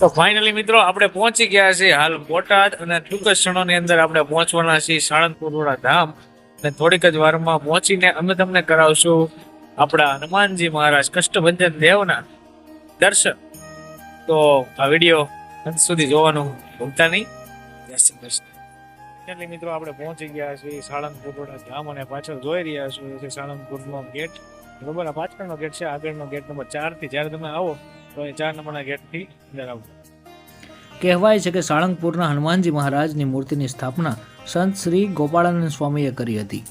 તો ફાઇનલી મિત્રો, આપણે પહોંચી ગયા છીએ હાલ બોટાદ અને ટૂંક ક્ષણોની અંદર આપણે પહોંચવાના છીએ સાળંગપુરવાળા ધામ. અને થોડીક જ વારમાં પહોંચીને અમે તમને કરાવશું આપણા હનુમાનજી મહારાજ કષ્ટભંજન દેવના દર્શન. તો આ વીડિયો અંત સુધી જોવાનું ભૂલતા નહીં. જય શ્રી કૃષ્ણ. મિત્રો, આપણે પહોંચી ગયા છીએ સાળંગપુરવાળા ધામ અને પાછળ જોઈ રહ્યા છીએ સાળંગપુરનો ગેટ બરોબર આ પાછળનો ગેટ છે, આગળનો ગેટ નંબર ચારથી જ્યારે તમે આવો, તો એ ચાર નંબરના ગેટથી અંદર આવો કહેવાય છે કે સાળંગપુરના હનુમાનજી મહારાજની મૂર્તિની સ્થાપના સંત શ્રી ગોપાળાનંદ સ્વામીએ કરી હતી.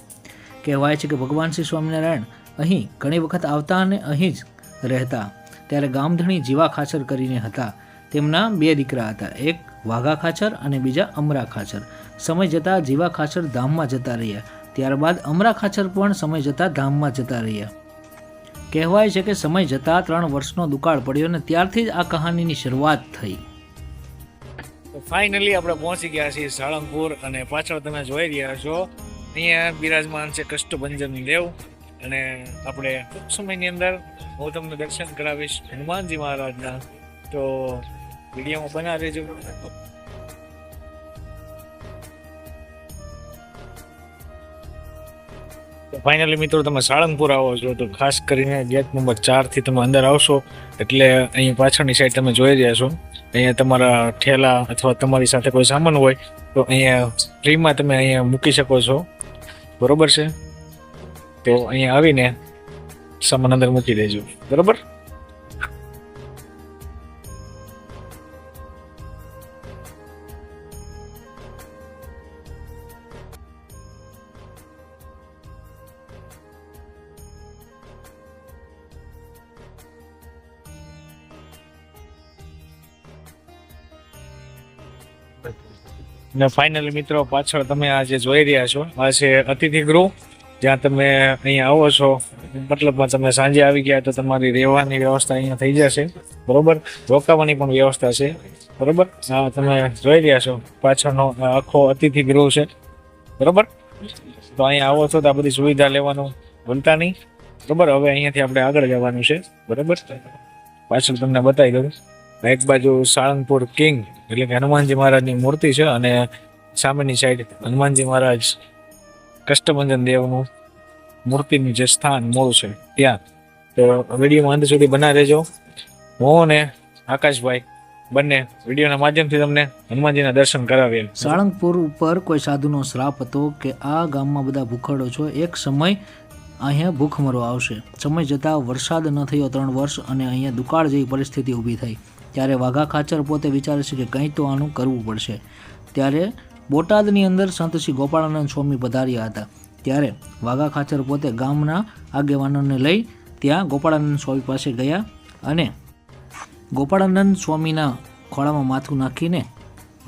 કહેવાય છે કે ભગવાન શ્રી સ્વામિનારાયણ અહીં ઘણી વખત આવતા અને અહીં જ રહેતા. ત્યારે ગામધણી જીવા ખાચર કરીને હતા. તેમના બે દીકરા હતા. એક વાઘા ખાચર અને બીજા અમરા ખાચર. સમય જતાં જીવા ખાચર ધામમાં જતા રહ્યા. ત્યારબાદ અમરા ખાચર પણ સમય જતાં ધામમાં જતા રહ્યા. કહેવાય છે કે સમય જતાં ત્રણ વર્ષનો દુકાળ પડ્યો અને ત્યારથી જ આ કહાનીની શરૂઆત થઈ. ફાઇનલી આપણે પહોંચી ગયા છીએ સાળંગપુર અને પાછળ તમે જોઈ રહ્યા છો, અહીંયા બિરાજમાન છે કષ્ટભંજન દેવ અને આપણે ટૂંક સમયની અંદર હું તમને દર્શન કરાવીશ હનુમાનજી મહારાજના. તો વિડીયોમાં બના રહેજો. ફાઇનલી મિત્રો, તમે સાળંગપુર આવો છો, તો ખાસ કરીને ગેટ નંબર ચારથી તમે અંદર આવશો, એટલે અહીં પાછળની સાઈડ તમે જોઈ રહ્યા છો. અહીંયા તમારા ઠેલા અથવા તમારી સાથે કોઈ સામાન હોય, તો અહીંયા ફ્રીમાં તમે અહીંયા મૂકી શકો છો. બરોબર છે? તો અહીંયા આવીને સામાન અંદર મૂકી દેજો. બરોબર? ને ફાઇનલી મિત્રો, પાછળ તમે આ જે જોઈ રહ્યા છો. આ છે અતિથિ ગૃહ, જ્યાં તમે અહીંયા આવો છો. મતલબમાં તમે સાંજે આવી ગયા તો તમારી રહેવાની વ્યવસ્થા અહીંયા થઈ જશે. બરોબર? રોકાવાની પણ વ્યવસ્થા છે. બરોબર? તમે જોઈ રહ્યા છો. પાછળનો આખો અતિથિ ગૃહ છે. બરોબર? તો અહીંયા આવો છો તો આ બધી સુવિધા લેવાનું ભૂલતા નહીં. બરોબર? હવે અહીંયાથી આપણે આગળ જવાનું છે. બરોબર? પાછળ તમને બતાવી દઉં. એક બાજુ સાળંગપુર કિંગ, એટલે કે હનુમાનજી મહારાજની મૂર્તિ છે અને સામેની સાઈડ હનુમાનજી મહારાજ કષ્ટભંજન દેવનું મૂર્તિનું જે સ્થાન મૂળ છે, ત્યાં. તો વિડીયોમાં અંત સુધી બના રહેજો. હું અને આકાશભાઈ બંને વિડીયોના માધ્યમથી તમને હનુમાનજીના દર્શન કરાવીએ. સાળંગપુર ઉપર કોઈ સાધુનો શ્રાપ હતો કે આ ગામમાં બધા ભૂખડો છો? એક સમય અહીંયા ભૂખમરો આવશે. સમય જતાં વરસાદ ન થયો ત્રણ વર્ષ અને અહીંયા દુકાળ જેવી પરિસ્થિતિ ઊભી થઈ. ત્યારે વાઘા ખાચર પોતે વિચારે છે કે કંઈ તો આનું કરવું પડશે. ત્યારે બોટાદની અંદર સંત શ્રી ગોપાળાનંદ સ્વામી પધાર્યા હતા. ત્યારે વાઘા ખાચર પોતે ગામના આગેવાનોને લઈ ત્યાં ગોપાળાનંદ સ્વામી પાસે ગયા અને ગોપાળાનંદ સ્વામીના ખોળામાં માથું નાખીને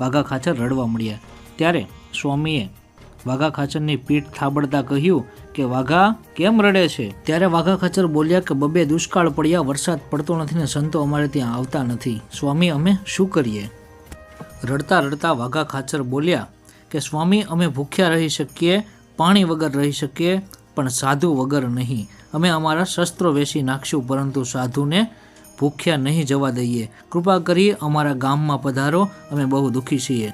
વાઘા ખાચર રડવા મળ્યા ત્યારે સ્વામીએ વાઘા ખાચરની પીઠ થાબડતા કહ્યું કે વાઘા કેમ રડે છે? ત્યારે વાઘા ખાચર બોલ્યા કે બબે દુષ્કાળ પડ્યા, વરસાદ પડતો નથી ને સંતો અમારે ત્યાં આવતા નથી. સ્વામી, અમે શું કરીએ? રડતા રડતા વાઘા ખાચર બોલ્યા કે સ્વામી, અમે ભૂખ્યા રહી શકીએ, પાણી વગર રહી શકીએ, પણ સાધુ વગર નહીં. અમે અમારા શસ્ત્રો વેચી નાખશું, પરંતુ સાધુને ભૂખ્યા નહીં જવા દઈએ. કૃપા કરી અમારા ગામમાં પધારો, અમે બહુ દુઃખી છીએ.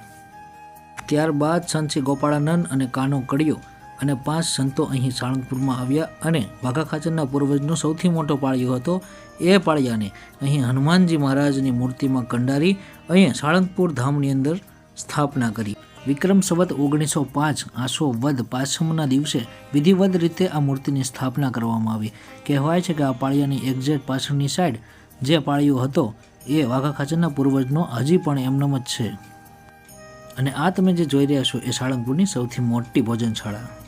ત્યારબાદ સંતશ્રી ગોપાળાનંદ અને કાનો કડિયો અને પાંચ સંતો અહીં સાળંગપુરમાં આવ્યા અને વાઘા ખાચરના પૂર્વજનો સૌથી મોટો પાળિયો હતો એ પાળિયાને અહીં હનુમાનજી મહારાજની મૂર્તિમાં કંડારી અહીં સાળંગપુર ધામની અંદર સ્થાપના કરી. વિક્રમ સંવત ઓગણીસો પાંચ આસો વદ પાછમના દિવસે વિધિવત રીતે આ મૂર્તિની સ્થાપના કરવામાં આવી. કહેવાય છે કે આ પાળિયાની એક્ઝેક્ટ પાછળની સાઈડ જે પાળિયો હતો એ વાઘા ખાચરના પૂર્વજનો હજી પણ એમનામ જ છે. અને આ તમે જે જોઈ રહ્યા છો એ સાળંગપુરની સૌથી મોટી ભોજનશાળા.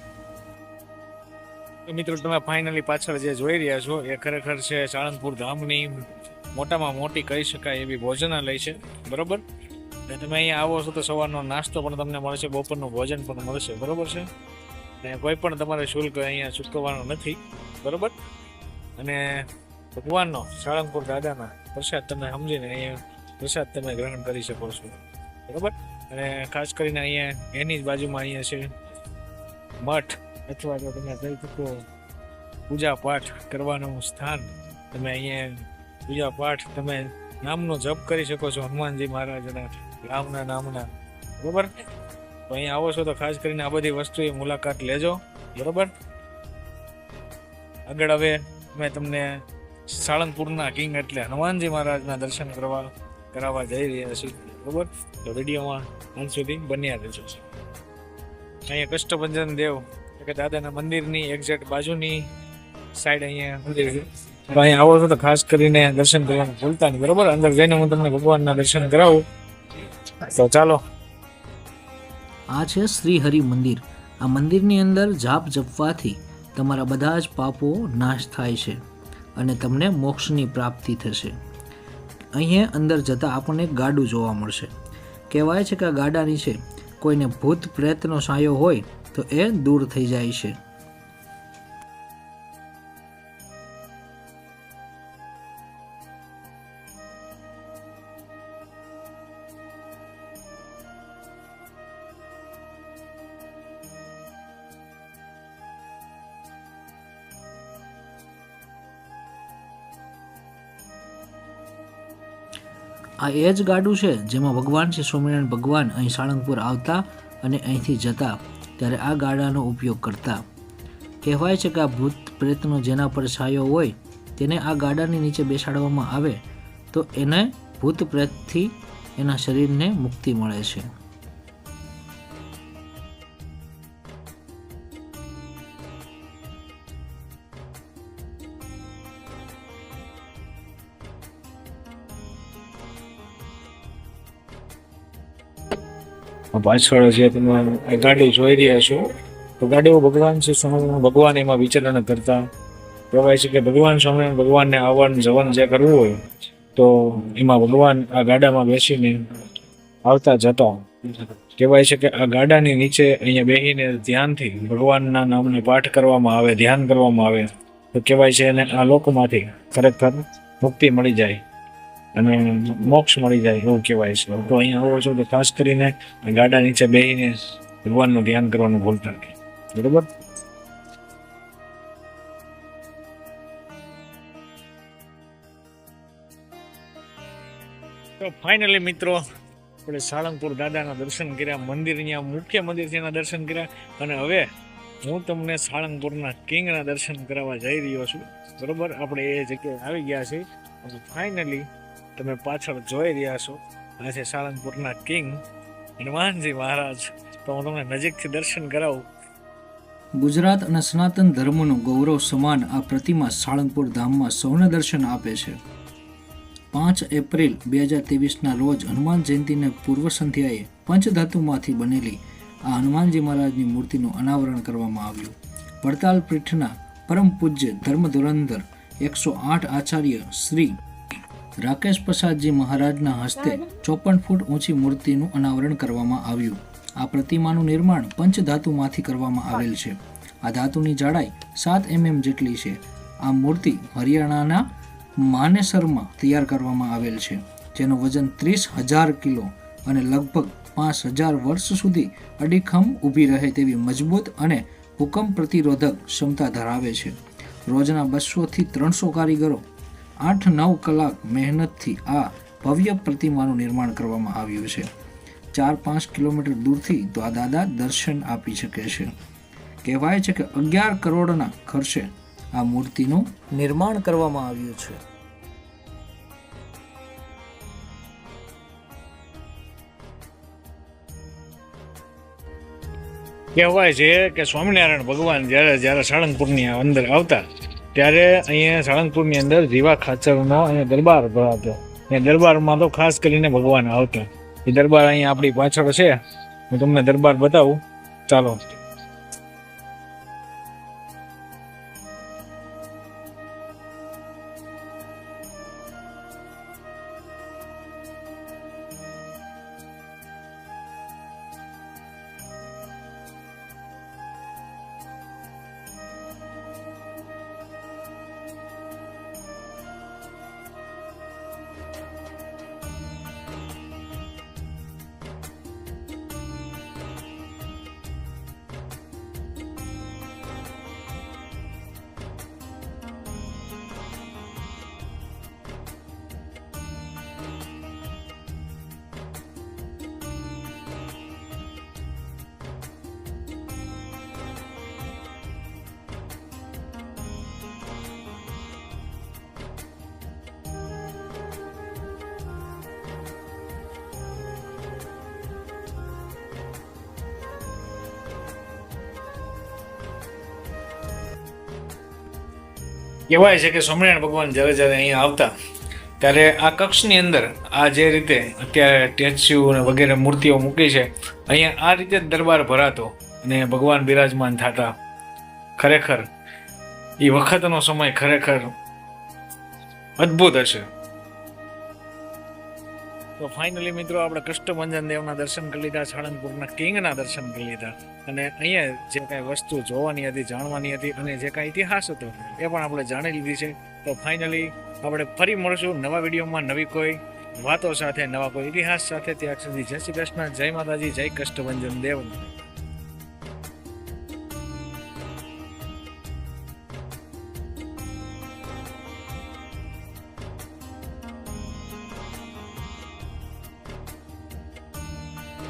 મિત્રો, તમે ફાઇનલી પાછળ જે જોઈ રહ્યા છો, એ ખરેખર છે સાળંગપુર ધામની. મોટામાં મોટી કહી શકાય એવી ભોજનાલય છે, બરોબર? અને તમે અહીંયા આવો છો તો સવારનો નાસ્તો પણ તમને મળશે, બપોરનું ભોજન પણ મળશે, બરોબર છે? અને કોઈ પણ તમારે શુલ્ક અહીંયા ચૂકવવાનો નથી, બરોબર? અને ભગવાનનો, સાળંગપુર દાદાનો પ્રસાદ તમે સમજીને અહીંયા પ્રસાદ તમે ગ્રહણ કરી શકો છો, બરોબર? અને ખાસ કરીને અહીંયા એની જ બાજુમાં અહીંયા છે મઠ. અથવા તો તમે કહી શકો, પૂજા પાઠ કરવાનું સ્થાન. તમે અહીંયા પૂજા પાઠ તમે નામનો જપ કરી શકો છો હનુમાનજી મહારાજના રામના નામના. બરોબર? તો અહીંયા આવો છો તો ખાસ કરીને આ બધી વસ્તુની મુલાકાત લેજો. બરોબર? આગળ હવે અમે તમને સાળંગપુરના કિંગ એટલે હનુમાનજી મહારાજના દર્શન કરવા, કરાવવા જઈ રહ્યા છીએ. બરોબર? તો વિડીયોમાં અંત સુધી બન્યા રહેજો. અહીંયા કષ્ટભંજન દેવ કે દાદાના મંદિરની એક્ઝેક્ટ બાજુની સાઈડ અહીંયા મંદિર છે. તો અહીંયા આવો છો તો ખાસ કરીને દર્શન કરવાનું ભૂલતા નહીં, બરોબર? અંદર જઈને હું તમને ભગવાનના દર્શન કરાવું. તો ચાલો. આ છે શ્રી હરિ મંદિર. આ મંદિરની અંદર જાપ જપવાથી તમારા બધા જ પાપો નાશ થાય છે અને તમને મોક્ષની પ્રાપ્તિ થશે. અહીંયા અંદર જતાં આપણને ગાડું જોવા મળશે. કહેવાય છે કે આ ગાડા નીચે કોઈને ભૂત પ્રેતનો સાયો હોય તો એ દૂર થઈ જાય છે. આ એ જ ગાડું છે જેમાં ભગવાન શ્રી સ્વામિનારાયણ ભગવાન અહીં સાળંગપુર આવતા અને અહીંથી જતા ત્યારે આ ગાડાનો ઉપયોગ કરતા. કહેવાય છે કે આ ભૂત પ્રેતનો જેના પર છાયો હોય તેને આ ગાડાની નીચે બેસાડવામાં આવે, તો એને ભૂત પ્રેતથી એના શરીરને મુક્તિ મળે છે. પાછળ જે તમે ગાડી જોઈ રહ્યા છો, તો ગાડીઓ ભગવાન છે સ્વામિનારાયણ ભગવાન એમાં વિચરણ કરતા કહેવાય છે કે ભગવાન સ્વામિનારાયણ ભગવાનને આવવાનું જવાનું જે કરવું હોય, તો એમાં ભગવાન આ ગાડામાં બેસીને આવતા જતા. કહેવાય છે કે આ ગાડાની નીચે અહીંયા બેસીને ધ્યાનથી ભગવાનના નામને પાઠ કરવામાં આવે, ધ્યાન કરવામાં આવે, તો કહેવાય છે એને આ લોકમાંથી ખરેખર મુક્તિ મળી જાય. અને મોક્ષ મળી જાય એવું કહેવાય છે. તો અહીંયા આવો છો તો ખાસ કરીને ગાડા નીચે બેહીને ભગવાનનું ધ્યાન કરવાનું ભૂલતા નહીં. બરોબર? તો ફાઇનલી મિત્રો, આપણે સાળંગપુર દાદાના દર્શન કર્યા, મંદિર અહીંયા મુખ્ય મંદિર છે એના દર્શન કર્યા. અને હવે હું તમને સાળંગપુરના કિંગના દર્શન કરાવવા જઈ રહ્યો છું. બરોબર? આપણે એ જગ્યાએ આવી ગયા છીએ. ફાઇનલી તમે પાછળ જોઈ રહ્યા છો. અને છે સાળંગપુરના કિંગ હનુમાનજી મહારાજ. તો હું તમને નજીકથી દર્શન કરાવું. ગુજરાત અને સનાતન ધર્મનું ગૌરવ સમાન આ પ્રતિમા સાળંગપુર ધામમાં સૌને દર્શન આપે છે. પાંચ એપ્રિલ બે હજાર ત્રેવીસના રોજ હનુમાન જયંતિને પૂર્વ સંધ્યાએ પંચધાતુમાંથી બનેલી આ હનુમાનજી મહારાજની મૂર્તિનું અનાવરણ કરવામાં આવ્યું. વડતાલ પીઠના પરમ પૂજ્ય ધર્મ ધુરંધર એકસો આઠ આચાર્ય શ્રી રાકેશ પ્રસાદજી મહારાજના હસ્તે ચોપન ફૂટ ઊંચી મૂર્તિનું અનાવરણ કરવામાં આવ્યું. આ પ્રતિમાનું નિર્માણ પંચધાતુમાંથી કરવામાં આવેલ છે. આ ધાતુની જાડાઈ સાત એમએમ જેટલી છે. આ મૂર્તિ હરિયાણાના માનેસરમાં તૈયાર કરવામાં આવેલ છે જેનું વજન ત્રીસ હજાર કિલો અને લગભગ પાંચ હજાર વર્ષ સુધી અડીખમ ઊભી રહે તેવી મજબૂત અને ભૂકંપ પ્રતિરોધક ક્ષમતા ધરાવે છે. રોજના બસોથી ત્રણસો કારીગરો આઠ નવ કલાક મહેનતથી આ ભવ્ય પ્રતિમાનું નિર્માણ કરવામાં આવ્યું છે. ચાર પાંચ કિલોમીટર દૂરથી તો આ દાદા દર્શન આપી શકે છે. કહેવાય છે કે અગિયાર કરોડના ખર્ચે આ મૂર્તિનું નિર્માણ કરવામાં આવ્યું છે. કહેવાય છે કે સ્વામિનારાયણ ભગવાન જ્યારે જ્યારે સાળંગપુરની અંદર આવતા ત્યારે અહીંયા સાળંગપુરની અંદર જીવા ખાચરનો અહીંયા દરબાર ભરાતો એ દરબારમાં તો ખાસ કરીને ભગવાન આવતા. એ દરબાર અહીંયા આપણી પાછળ છે. હું તમને દરબાર બતાવું. ચાલો. કહેવાય છે કે સ્વામિનારાયણ ભગવાન જ્યારે જ્યારે અહીંયા આવતા, ત્યારે આ કક્ષની અંદર આ જે રીતે અત્યારે સ્ટેચ્યુ અને વગેરે મૂર્તિઓ મૂકી છે, અહીંયા આ રીતે જ દરબાર ભરાતો અને ભગવાન બિરાજમાન થતા. ખરેખર, એ વખતનો સમય ખરેખર અદ્ભુત હશે. તો ફાઇનલી મિત્રો આપણે કષ્ટભંજન દેવના દર્શન કરી લીધા, સાળંગપુરના કિંગના દર્શન કરી લીધા. અને અહીંયા જે કાંઈ વસ્તુ જોવાની હતી, જાણવાની હતી અને જે કાંઈ ઇતિહાસ હતો, એ પણ આપણે જાણી લીધી છે. તો ફાઇનલી આપણે ફરી મળશું નવા વિડીયોમાં નવી કોઈ વાતો સાથે, નવા કોઈ ઇતિહાસ સાથે. ત્યાં સુધી જય શ્રી કૃષ્ણ, જય માતાજી, જય કષ્ટભંજન દેવ